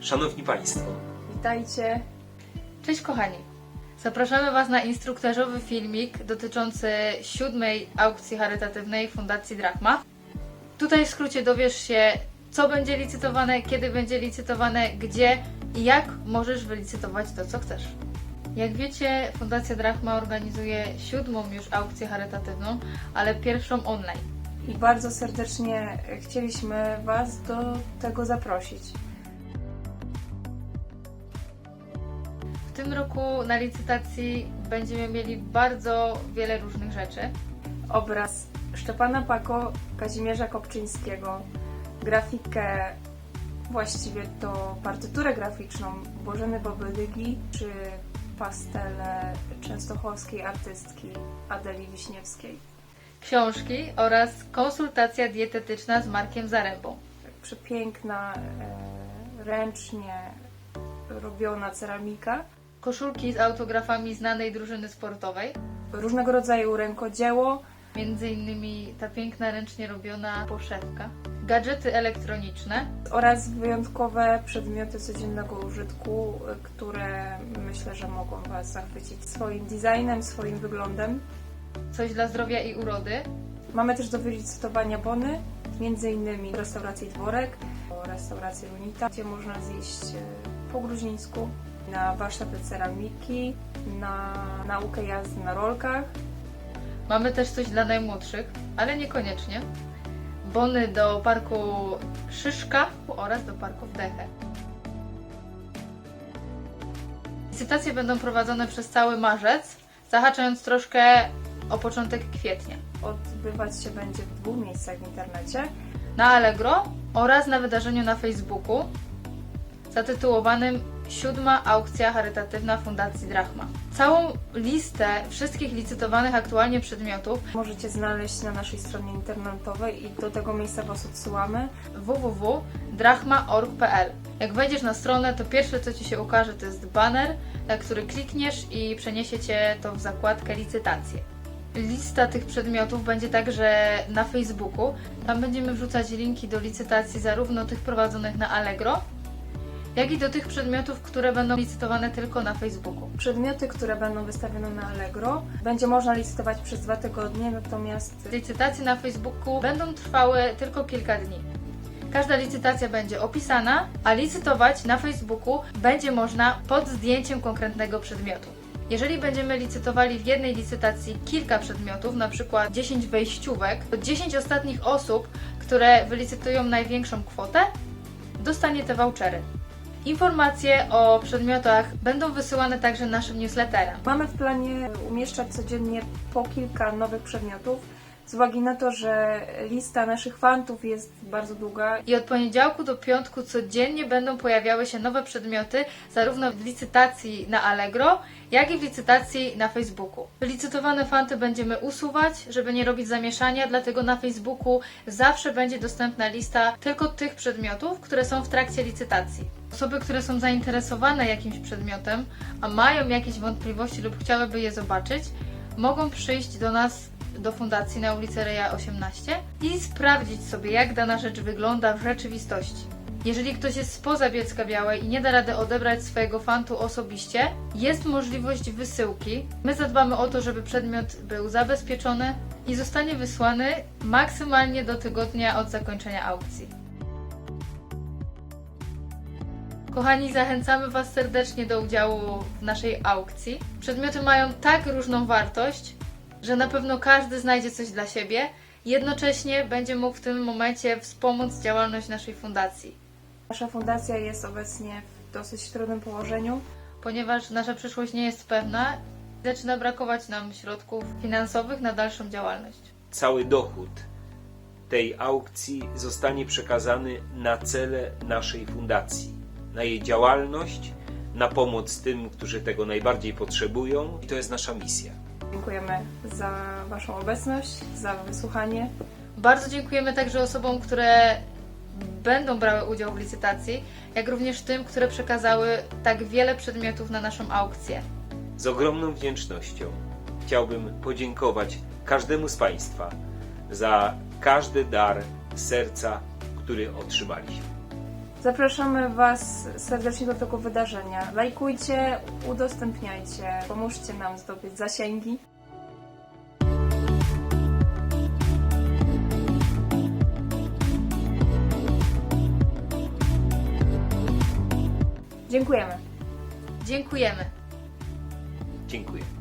Szanowni Państwo, Witajcie. Cześć kochani! Zapraszamy Was na instruktażowy filmik dotyczący siódmej aukcji charytatywnej Fundacji Drachma. Tutaj w skrócie dowiesz się, co będzie licytowane, kiedy będzie licytowane, gdzie i jak możesz wylicytować to, co chcesz. Jak wiecie, Fundacja Drachma organizuje siódmą już aukcję charytatywną, ale pierwszą online. I bardzo serdecznie chcieliśmy Was do tego zaprosić. Tym roku na licytacji będziemy mieli bardzo wiele różnych rzeczy. Obraz Szczepana Pako, Kazimierza Kopczyńskiego, grafikę, właściwie to partyturę graficzną Bożeny Bobydygi, czy pastele częstochowskiej artystki Adeli Wiśniewskiej. książki oraz konsultacja dietetyczna z Markiem Zarębą. Przepiękna, e, ręcznie robiona ceramika, Koszulki z autografami znanej drużyny sportowej, różnego rodzaju rękodzieło, między innymi ta piękna ręcznie robiona poszewka, gadżety elektroniczne, oraz wyjątkowe przedmioty codziennego użytku, które myślę, że mogą Was zachwycić swoim designem, swoim wyglądem. coś dla zdrowia i urody, Mamy też do wylicytowania bony, między innymi restauracji Dworek, restauracji Lunita, gdzie można zjeść y, po gruzińsku, na warsztaty ceramiki, na naukę jazdy na rolkach, mamy też coś dla najmłodszych, ale niekoniecznie, bony do parku Szyszka oraz do parku Wdechę. Licytacje będą prowadzone przez cały marzec, zahaczając troszkę o początek kwietnia. odbywać się będzie w dwóch miejscach w internecie. na Allegro oraz na wydarzeniu na Facebooku zatytułowanym Siódma aukcja charytatywna Fundacji Drachma. Całą listę wszystkich licytowanych aktualnie przedmiotów Możecie znaleźć na naszej stronie internetowej i do tego miejsca Was odsyłamy. www.drachma.org.pl Jak wejdziesz na stronę, to pierwsze co Ci się ukaże to jest banner, na który klikniesz i przeniesie Cię to w zakładkę licytacje. Lista tych przedmiotów będzie także na Facebooku. Tam będziemy wrzucać linki do licytacji zarówno tych prowadzonych na Allegro, jak i do tych przedmiotów, które będą licytowane tylko na Facebooku. Przedmioty, które będą wystawione na Allegro, będzie można licytować przez dwa tygodnie, natomiast Licytacje na Facebooku będą trwały tylko kilka dni. Każda licytacja będzie opisana, a licytować na Facebooku będzie można pod zdjęciem konkretnego przedmiotu. Jeżeli będziemy licytowali w jednej licytacji kilka przedmiotów, na przykład 10 wejściówek, to 10 ostatnich osób, które wylicytują największą kwotę, dostanie te vouchery. Informacje o przedmiotach będą wysyłane także naszym newsletterem. mamy w planie umieszczać codziennie po kilka nowych przedmiotów. Z uwagi na to, że lista naszych fantów jest bardzo długa, I od poniedziałku do piątku codziennie będą pojawiały się nowe przedmioty, zarówno w licytacji na Allegro, jak i w licytacji na Facebooku. Licytowane fanty będziemy usuwać, żeby nie robić zamieszania, dlatego na Facebooku zawsze będzie dostępna lista tylko tych przedmiotów, które są w trakcie licytacji. Osoby, które są zainteresowane jakimś przedmiotem, a mają jakieś wątpliwości lub chciałyby je zobaczyć, mogą przyjść do nas do fundacji na ulicy Reja 18 i sprawdzić sobie, jak dana rzecz wygląda w rzeczywistości. Jeżeli ktoś jest spoza Bielska Białej i nie da rady odebrać swojego fantu osobiście, jest możliwość wysyłki. My zadbamy o to, żeby przedmiot był zabezpieczony i zostanie wysłany maksymalnie do tygodnia od zakończenia aukcji. Kochani, zachęcamy Was serdecznie do udziału w naszej aukcji. Przedmioty mają tak różną wartość, że na pewno każdy znajdzie coś dla siebie. Jednocześnie będzie mógł w tym momencie wspomóc działalność naszej fundacji, nasza fundacja jest obecnie w dosyć trudnym położeniu. ponieważ nasza przyszłość nie jest pewna. Zaczyna brakować nam środków finansowych na dalszą działalność. cały dochód tej aukcji zostanie przekazany na cele naszej fundacji, na jej działalność, na pomoc tym, którzy tego najbardziej potrzebują. I to jest nasza misja. Dziękujemy za Waszą obecność, za wysłuchanie. Bardzo dziękujemy także osobom, które będą brały udział w licytacji, jak również tym, które przekazały tak wiele przedmiotów na naszą aukcję. Z ogromną wdzięcznością chciałbym podziękować każdemu z Państwa za każdy dar serca, który otrzymaliśmy. Zapraszamy Was serdecznie do tego wydarzenia. Lajkujcie, udostępniajcie, pomóżcie nam zdobyć zasięgi. Dziękujemy. Dziękujemy. Dziękuję.